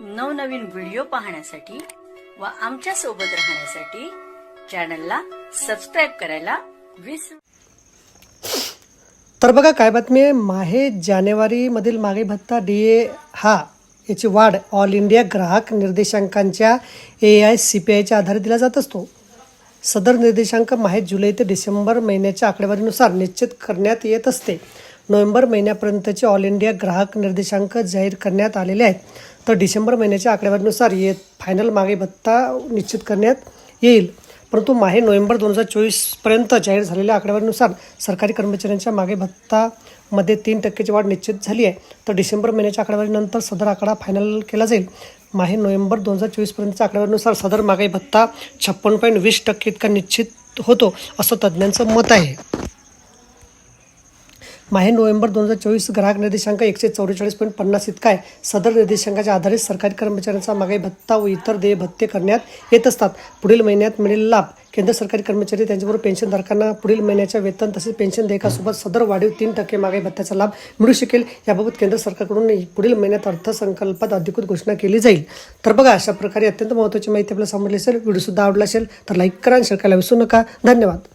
नवनवीन व्हिडिओ पाहण्यासाठी व आमच्यासोबत राहण्यासाठी चॅनलला सबस्क्राईब करायला विसरू तर बघा काय बातमी आहे? माहे जानेवारीमधील मागे भत्ता डी ए हा याची वाढ ऑल इंडिया ग्राहक निर्देशांकांच्या ए आय सी पी आयच्या आधारे दिला जात असतो. सदर निर्देशांक माहे जुलै ते डिसेंबर महिन्याच्या आकडेवारीनुसार निश्चित करण्यात येत असते. नोव्हेंबर महिन्यापर्यंतचे ऑल इंडिया ग्राहक निर्देशांक जाहीर करण्यात आलेले आहेत. तर डिसेंबर महिन्याच्या आकडेवारीनुसार ये फायनल मागे भत्ता निश्चित करण्यात येईल. परंतु माहे नोव्हेंबर दोन हजार चोवीसपर्यंत जाहीर झालेल्या आकडेवारीनुसार सरकारी कर्मचाऱ्यांच्या मागे भत्तामध्ये तीन टक्क्याची वाढ निश्चित झाली आहे. तर डिसेंबर महिन्याच्या आकडेवारीनंतर सदर आकडा फायनल केला जाईल. माहे नोव्हेंबर दोन हजार चोवीसपर्यंतच्या आकडेवारीनुसार सदर मागे भत्ता छप्पन पॉईंट वीस टक्के इतका निश्चित होतो असं तज्ज्ञांचं मत आहे. माहे नोव्हेंबर दोन हजार चोवीस ग्राहक निर्देशांक एकशे चौवेचाळीस पॉईंट पन्नास इतका आहे. सदर निर्देशांकाच्या आधारे सरकारी कर्मचाऱ्यांचा मागे भत्ता व इतर देय भत्ते करण्यात येत असतात. पुढील महिन्यात मिळेल लाभ. केंद्र सरकारी कर्मचारी त्यांच्याबरोबर पेन्शनधारकांना पुढील महिन्याच्या वेतन तसेच पेन्शन देयकासोबत सदर वाढीव तीन टक्के मागे भत्त्याचा लाभ मिळू शकेल. याबाबत केंद्र सरकारकडून पुढील महिन्यात अर्थसंकल्पात अधिकृत घोषणा केली जाईल. तर बघा अशा प्रकारे अत्यंत महत्त्वाची माहिती आपल्याला समजली असेल व्हिडिओसुद्धा आवडला असेल तर लाईक करा आणि शेअर करायला विसरू नका. धन्यवाद.